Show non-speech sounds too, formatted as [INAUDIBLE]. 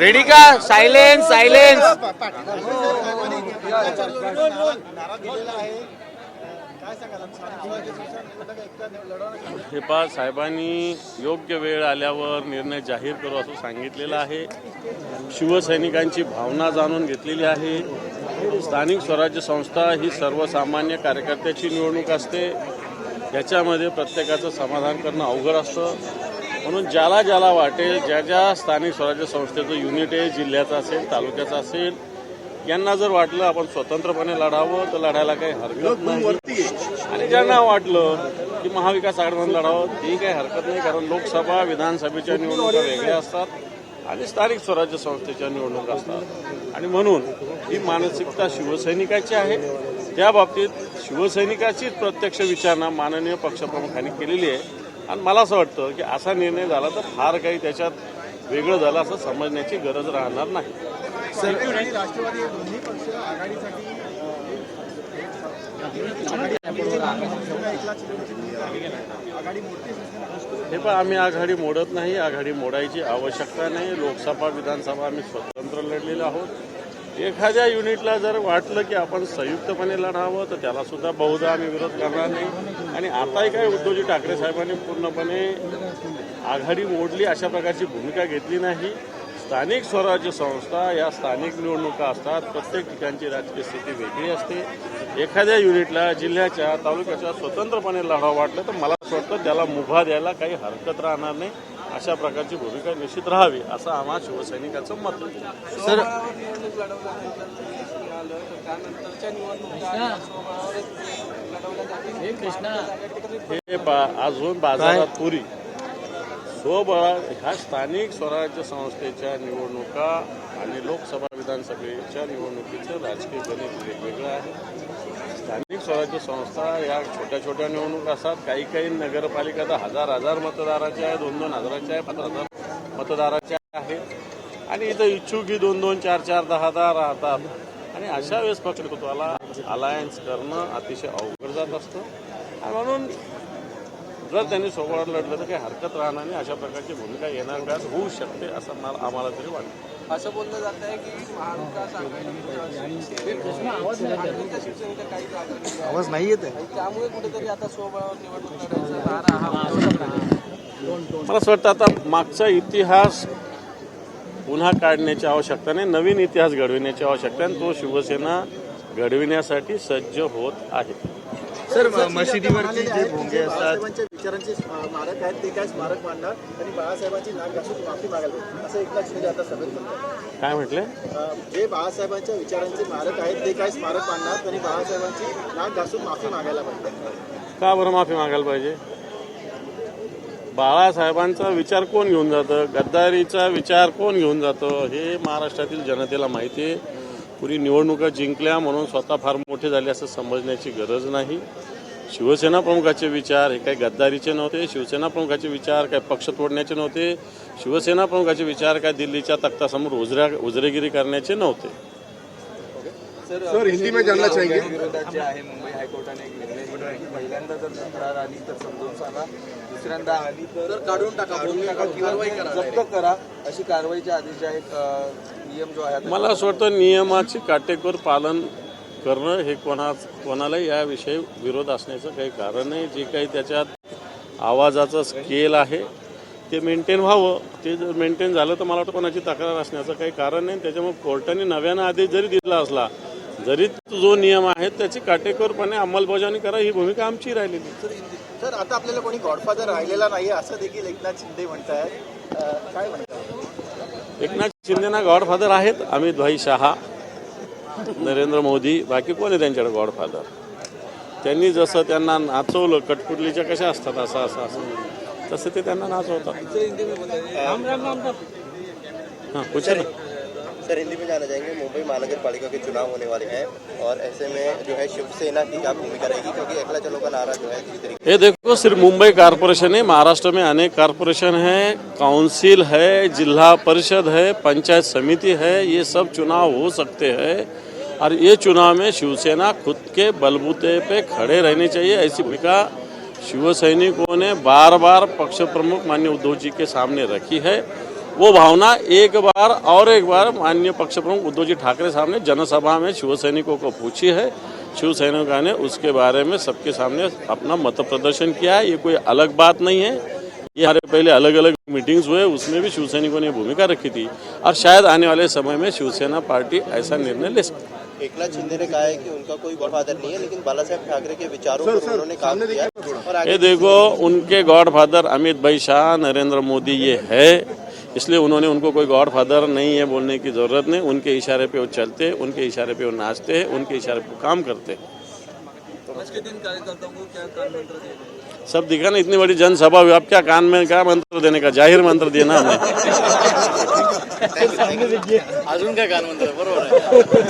Ready का? Silence silence हे पा साहेबांनी योग्य वेळ आल्यावर निर्णय जाहीर करू असं सांगितलेलं आहे. शिवसैनिकांची भावना जाणून घेतलेली आहे. स्थानिक स्वराज्य संस्था ही सर्वसामान्य कार्यकर्त्याची निवडणूक असते. याच्यामध्ये प्रत्येकाचं समाधान करणं अवघड असतं. म्हणून ज्याला ज्याला वाटेल ज्या ज्या स्थानिक स्वराज्य संस्थेचं युनिट आहे जिल्ह्याचं असेल तालुक्याचं असेल यांना जर वाटलं आपण स्वतंत्रपणे लढावं तर लढायला काही हरकत नाही. आणि ज्यांना वाटलं की महाविकास आघाडीमध्ये लढावं ती काही हरकत नाही कारण लोकसभा विधानसभेच्या निवडणुका वेगळ्या असतात आणि स्थानिक स्वराज्य संस्थेच्या निवडणुका असतात. आणि म्हणून ही मानसिकता शिवसैनिकाची आहे. त्या बाबतीत शिवसैनिकाचीच प्रत्यक्ष विचारणा माननीय पक्षप्रमुखांनी केलेली आहे. आणि मला असं वाटतं की असा निर्णय झाला तर फार काही त्याच्यात वेगळं झालं असं समजण्याची गरज राहणार नाही. राष्ट्रवादी हे दोन्ही पक्ष हे पण आम्ही आघाडी मोडत नाही आघाडी मोडायची आवश्यकता नाही. लोकसभा विधानसभा आम्ही स्वतंत्र लढलेलो आहोत. एखाद्या युनिटला जर वाटलं की आपण संयुक्तपणे लढावं तर त्याला सुद्धा बहुधा आम्ही विरोध करणार नाही. आणि आताही काय उद्धवजी ठाकरे साहेबांनी पूर्णपणे आघाडी मोडली अशा प्रकारची भूमिका घेतली नाही. स्थानिक स्वराज्य संस्था या स्थानिक निवडणुका असतात प्रत्येक ठिकाणची राजकीय स्थिती वेगळी असते. एखाद्या युनिटला जिल्ह्याच्या तालुक्याच्या स्वतंत्रपणे लढावं वाटलं तर मला असं वाटतं त्याला मुभा द्यायला काही हरकत राहणार नाही. अशा प्रकारची भूमिका निश्चित राहावी असं आम्हा शिवसैनिकाचं मत सर हे बा- अजून बाजारात पुरी. स्वबळा ह्या स्थानिक स्वराज्य संस्थेच्या निवडणुका आणि लोकसभा विधानसभेच्या निवडणुकीचं राजकीय गणित वेगवेगळं आहे. स्थानिक स्वराज्य संस्था या छोट्या छोट्या निवडणुका असतात. काही काही नगरपालिका तर हजार हजार मतदाराच्या आहे दोन दोन हजाराच्या आहे पाच हजार मतदाराच्या आहेत आणि इथं इच्छुक ही दोन दोन चार चार दहा दहा राहतात. आणि अशा वेळेस पक्षनेतृत्वाला अलायन्स करणं अतिशय अवघड जात असतं. आणि म्हणून जर त्यांनी सोबत लढलं तर काही हरकत राहणार नाही. अशा प्रकारची भूमिका येणार का? होऊ शकते असं मला आम्हाला तरी वाटतं. असं बोललं जात आहे की महाविकास आघाडीच्या शिवसेनेच्या काही जागा निवडल्या. आवाज नाही येत आणि त्यामुळे कुठेतरी आता स्वबळावर निवडणूक लढायचा नारा हा आहे. मला असं वाटतं आता मागचा इतिहास पुन्हा काढण्याची आवश्यकता नाही. नवीन इतिहास घडविण्याची आवश्यकता आहे आणि तो शिवसेना घडविण्यासाठी सज्ज होत आहे. सर मशिदीवरती जे भोंगे असतात विचारांचे स्मारक आहेत ते काय स्मारक मांडणार? आणि बाळासाहेबांची नाक घासून माफी मागायला असं एकनाथ शिंदे आता सभेत म्हणतात. काय म्हटले? जे बाळासाहेबांच्या विचारांचे स्मारक आहेत ते काय स्मारक मांडणार? आणि बाळासाहेबांची नाक घासून माफी मागायला पाहिजे. का बरं माफी मागायला पाहिजे? बाळासाहेबांचा विचार कोण घेऊन जातं? गद्दारीचा विचार कोण घेऊन जातं? हे महाराष्ट्रातील जनतेला माहिती आहे. पुरी निवडणुका जिंकल्या म्हणून स्वतः फार मोठे झाले असं समजण्याची गरज नाही. शिवसेना प्रमुखाचे विचार हे काही गद्दारीचे नव्हते शिवसेना प्रमुखाचे विचार काय पक्ष तोडण्याचे नव्हते शिवसेना प्रमुखाचे विचार काय दिल्लीच्या तख्तासमोर उजऱ्या उजरेगिरी करण्याचे नव्हते. सर हिंदी में जानना चाहेंगे? विरोधात जे आहे मुंबई हायकोर्टाने एक निर्णय दिला आहे की पहिल्यांदा जर तक्रार आली तर समजून सांगा. दुसऱ्यांदा आली तर काढून टाका काढून टाका किंवा जप्त करा. अशी कारवाईचे आदेश आहेत नियम जो आहे मला असं वाटतं नियमाचे काटेकोर पालन करणं हे कोणा कोणालाही याविषयी विरोध असण्याचं काही कारण नाही. जे काही त्याच्यात आवाजाचं स्केल आहे ते मेंटेन व्हावं. ते जर मेंटेन झालं तर मला वाटतं कोणाची तक्रार असण्याचं काही कारण नाही. त्याच्यामुळे कोर्टाने नव्यानं आदेश जरी दिला असला जरी जो नियम आहे त्याची काटेकोरपणे अंमलबजावणी करा. ही भूमिका आमची राहिलेली. सर आता आपल्याला कोणी गॉडफादर राहिलेला नाही असं देखील एकनाथ शिंदे म्हणतायत. अं, काय म्हणतात? एकनाथ शिंदेना गॉडफादर आहेत. अमित भाई शहा नरेंद्र मोदी बाकी कोण आहे त्यांच्याकडे गॉडफादर त्यांनी जसं त्यांना नाचवलं कटपुटलीच्या कशा असतात असं असं असं. तसं ते त्यांना नाचवतात. हां ना. सर, हिंदी में जाना चाहेंगे, मुंबई महानगर पालिका के चुनाव होने वाले हैं और ऐसे में जो है शिवसेना की क्या भूमिका रहेगी क्योंकि एकला चलो का नारा जो है ये देखो, सिर्फ़ मुंबई कारपोरेशन है महाराष्ट्र में अनेक कारपोरेशन है, काउंसिल है, जिला परिषद है, पंचायत समिति है, ये सब चुनाव हो सकते हैं। और ये चुनाव में शिवसेना खुद के बलबूते पे खड़े रहने चाहिए, ऐसी भूमिका शिव सैनिकों ने बार बार पक्ष प्रमुख माननीय उद्धव जी के सामने रखी है। वो भावना एक बार और एक बार माननीय पक्ष प्रमुख उद्धव जी ठाकरे साहब ने जनसभा में शिव सैनिकों को पूछी है। शिव सैनिकों ने उसके बारे में सबके सामने अपना मत प्रदर्शन किया है। ये कोई अलग बात नहीं है। ये हमारे पहले अलग अलग मीटिंग्स हुए उसमें भी शिव सैनिकों ने भूमिका रखी थी और शायद आने वाले समय में शिवसेना पार्टी ऐसा निर्णय ले सकती एकनाथ शिंदे ने कहा है कि उनका कोई गॉडफादर नहीं है लेकिन बाला साहेब ठाकरे के विचारों पर उन्होंने काम किया और ये देखो उनके गॉडफादर अमित भाई शाह नरेंद्र मोदी ये है। इसलिए उन्होंने उनको कोई गॉड फादर नहीं है बोलने की ज़रूरत नहीं। उनके इशारे पे वो चलते हैं उनके इशारे पे वो नाचते हैं उनके इशारे पे काम करते। हैं सब दिखा ना इतनी बड़ी जनसभा हुई। आप क्या कान में क्या मंत्र देने का? ज़ाहिर मंत्र दिया ना हमें अजून [LAUGHS] काय कान मंत्र बरोबर